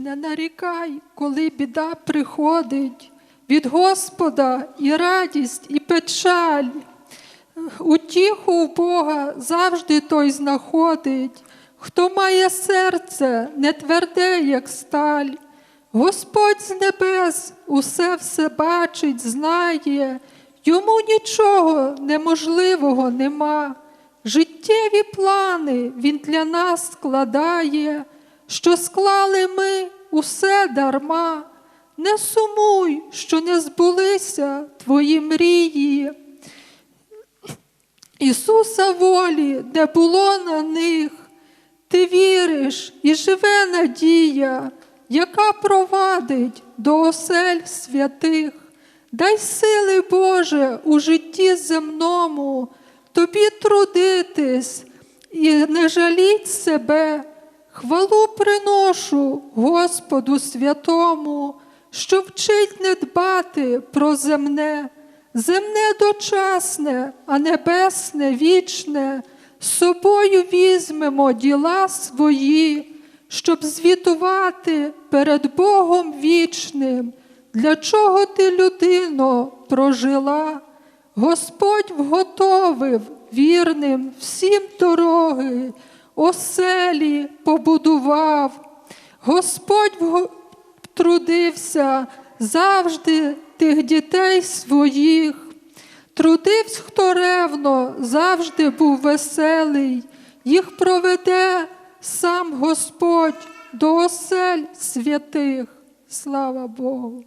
Не нарікай, коли біда приходить, від Господа і радість, і печаль. Утіху в Бога завжди той знаходить, хто має серце не тверде, як сталь. Господь з небес усе все бачить, знає, йому нічого неможливого нема. Життєві плани він для нас складає, що склали ми усе дарма. Не сумуй, що не збулися твої мрії. Ісуса волі, де було на них, ти віриш і живе надія, яка провадить до осель святих. Дай сили, Боже, у житті земному, тобі трудитись і не жаліть себе. Хвалу приношу Господу святому, що вчить не дбати про земне, земне дочасне, а небесне вічне, собою візьмемо діла свої, щоб звітувати перед Богом вічним, для чого ти, людино, прожила. Господь вготовив вірним всім дороги, оселі побудував. Господь трудився завжди тих дітей своїх. Трудився, хто ревно, завжди був веселий, їх проведе сам Господь до осель святих. Слава Богу.